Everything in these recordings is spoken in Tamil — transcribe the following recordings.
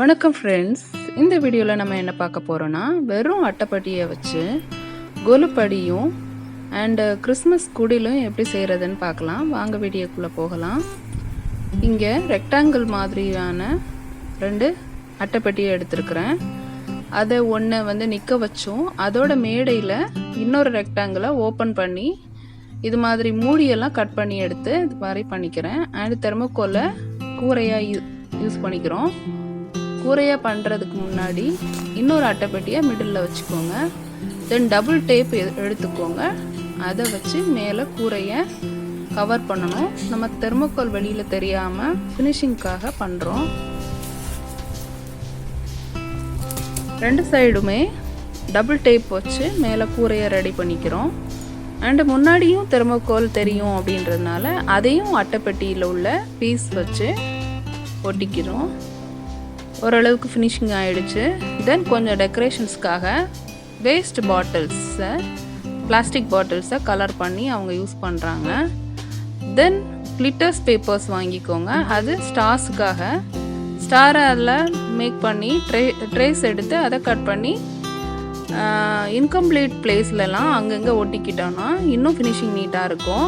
வணக்கம் ஃப்ரெண்ட்ஸ் இந்த வீடியோவில் நம்ம என்ன பார்க்க போகிறோன்னா வெறும் அட்டைப்பட்டியை வச்சு கொலுப்படியும் அண்டு கிறிஸ்மஸ் குடிலும் எப்படி செய்கிறதுன்னு பார்க்கலாம். வாங்க வீடியோக்குள்ளே போகலாம். இங்கே ரெக்டாங்கிள் மாதிரியான ரெண்டு அட்டைப்பட்டியை எடுத்திருக்கிறேன். அதை ஒன்று வந்து நிற்க வச்சோம். அதோட மேடையில் இன்னொரு ரெக்டாங்கிளை ஓப்பன் பண்ணி இது மாதிரி மூடியெல்லாம் கட் பண்ணி எடுத்து இது மாதிரி பண்ணிக்கிறேன். அண்ட் தெர்மோக்கோலை கூரையாக யூஸ் பண்ணிக்கிறோம். கூரையாக பண்ணுறதுக்கு முன்னாடி இன்னொரு அட்டைப்பெட்டியை மிடில் வச்சுக்கோங்க. தென் டபுள் டேப் எடுத்துக்கோங்க. அதை வச்சு மேலே கூரையை கவர் பண்ணணும். நம்ம தெர்மோக்கோல் வெளியில் தெரியாமல் ஃபினிஷிங்க்காக பண்ணுறோம் ரெண்டு சைடுமே டபுள் டேப் வச்சு மேலே கூரையை ரெடி பண்ணிக்கிறோம். அண்டு முன்னாடியும் தெர்மோக்கோல் தெரியும் அப்படின்றதுனால அதையும் அட்டைப்பெட்டியில் உள்ள பீஸ் வச்சு ஒட்டிக்கிறோம் ஓரளவுக்கு ஃபினிஷிங் ஆகிடுச்சு தென் கொஞ்சம் டெக்கரேஷன்ஸ்க்காக வேஸ்ட் பாட்டில்ஸை பிளாஸ்டிக் பாட்டில்ஸை கலர் பண்ணி அவங்க யூஸ் பண்ணுறாங்க தென் கிளிட்டர்ஸ் பேப்பர்ஸ் வாங்கிக்கோங்க. அது ஸ்டார்ஸுக்காக ஸ்டாரை அதில் மேக் பண்ணி ட்ரே ட்ரேஸ் எடுத்து அதை கட் பண்ணி இன்கம்ப்ளீட் பிளேஸ்லலாம் அங்கங்கே ஒட்டிக்கிட்டோன்னா இன்னும் ஃபினிஷிங் நீட்டாக இருக்கும்.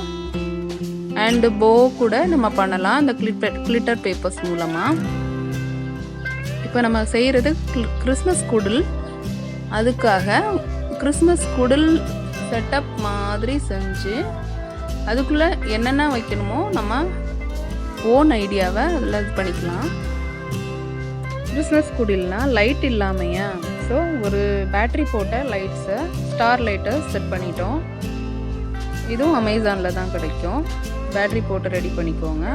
அண்டு போ கூட நம்ம பண்ணலாம். அந்த கிளிட்டர் கிளிட்டர் பேப்பர்ஸ் மூலமாக இப்போ நம்ம செய்கிறது கிறிஸ்மஸ் குடில். அதுக்காக கிறிஸ்மஸ் குடில் செட்டப் மாதிரி செஞ்சு அதுக்குள்ளே என்னென்ன வைக்கணுமோ நம்ம ஓன் ஐடியாவை அதில் இது பண்ணிக்கலாம். கிறிஸ்மஸ் குடில்னா லைட் இல்லாமையா? ஸோ ஒரு பேட்ரி போட்ட லைட்ஸை ஸ்டார் லைட்டை செட் பண்ணிட்டோம். இதுவும் அமேசானில் தான் கிடைக்கும். பேட்ரி போட்டு ரெடி பண்ணிக்கோங்க.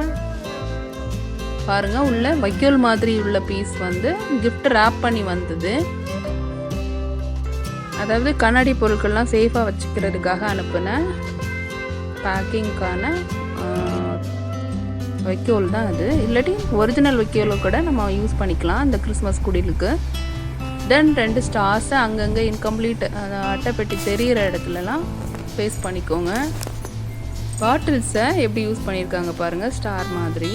பாருங்கள் உள்ள வைக்கோல் மாதிரி உள்ள பீஸ் வந்து கிஃப்ட் ரேப் பண்ணி வந்தது. அதாவது கண்ணாடி பொருட்கள்லாம் சேஃபாக வச்சுக்கிறதுக்காக அனுப்பின பேக்கிங்க்கான வைக்கோல் தான் அது. இல்லாட்டி ஒரிஜினல் வைக்கோலை கூட நம்ம யூஸ் பண்ணிக்கலாம் இந்த கிறிஸ்மஸ் குடிலுக்கு. தென் ரெண்டு ஸ்டார்ஸை அங்கங்கே இன்கம்ப்ளீட் அட்டைப்பெட்டி தெரிகிற இடத்துலலாம் பேஸ்ட் பண்ணிக்கோங்க. பாட்டில்ஸை எப்படி யூஸ் பண்ணியிருக்காங்க பாருங்கள் ஸ்டார் மாதிரி.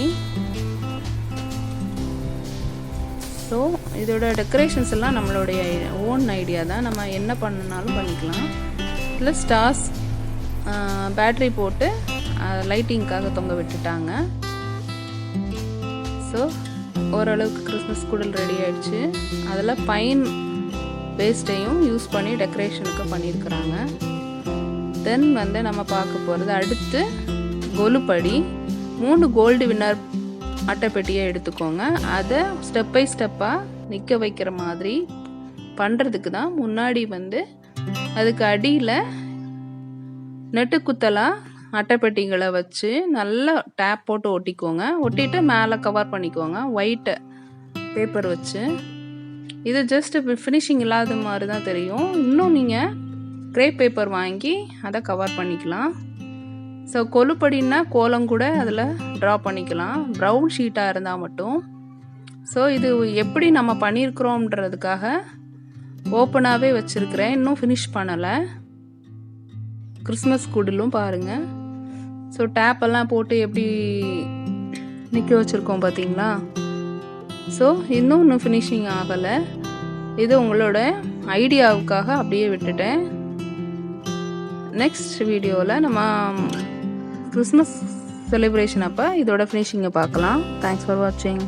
ஸோ இதோட டெக்கரேஷன்ஸ் எல்லாம் நம்மளுடைய ஓன் ஐடியா தான். நம்ம என்ன பண்ணனாலும் பண்ணிக்கலாம். இல்லை ஸ்டார்ஸ் பேட்ரி போட்டு லைட்டிங்க்காக தொங்க விட்டுட்டாங்க. ஸோ ஓரளவுக்கு கிறிஸ்மஸ் குடல் ரெடி ஆயிடுச்சு. அதில் பைன் வேஸ்ட்டையும் யூஸ் பண்ணி டெக்கரேஷனுக்கு பண்ணியிருக்கிறாங்க. தென் வந்து நம்ம பார்க்க போகிறது அடுத்து கொலுப்படி. மூணு கோல்டு வின்னர் அட்டைப்பெட்டியை எடுத்துக்கோங்க. அதை ஸ்டெப் பை ஸ்டெப்பாக நிற்க வைக்கிற மாதிரி பண்ணுறதுக்கு தான் முன்னாடி வந்து அதுக்கு அடியில் நெட்டுக்குத்தலாக அட்டைப்பெட்டிகளை வச்சு நல்லா டேப் போட்டு ஒட்டிக்கோங்க. ஒட்டிட்டு மேலே கவர் பண்ணிக்கோங்க. ஒயிட்டை பேப்பர் வச்சு. இது ஜஸ்ட் ஃபினிஷிங் இல்லாத மாதிரி தான் தெரியும். இன்னும் நீங்கள் கிரேப் பேப்பர் வாங்கி அதை கவர் பண்ணிக்கலாம். ஸோ கொலுப்படின்னா கோலம் கூட அதில் ட்ரா பண்ணிக்கலாம். ப்ரௌன் ஷீட்டாக இருந்தால் மட்டும். ஸோ இது எப்படி நம்ம பண்ணியிருக்கிறோம்ன்றதுக்காக ஓப்பனாகவே வச்சுருக்கிறேன். இன்னும் ஃபினிஷ் பண்ணலை. கிறிஸ்மஸ் குடிலும் பாருங்கள் ஸோ டேப்பெல்லாம் போட்டு எப்படி நிற்க வச்சுருக்கோம் பார்த்தீங்களா ஸோ இன்னும் இன்னும் ஃபினிஷிங் ஆகலை. இது உங்களோட ஐடியாவுக்காக அப்படியே விட்டுட்டேன். நெக்ஸ்ட் வீடியோவில் நம்ம கிறிஸ்மஸ் செலிப்ரேஷன் அப்போ இதோட ஃபினிஷிங்கை பார்க்கலாம். தேங்க்ஸ் ஃபார் வாட்சிங்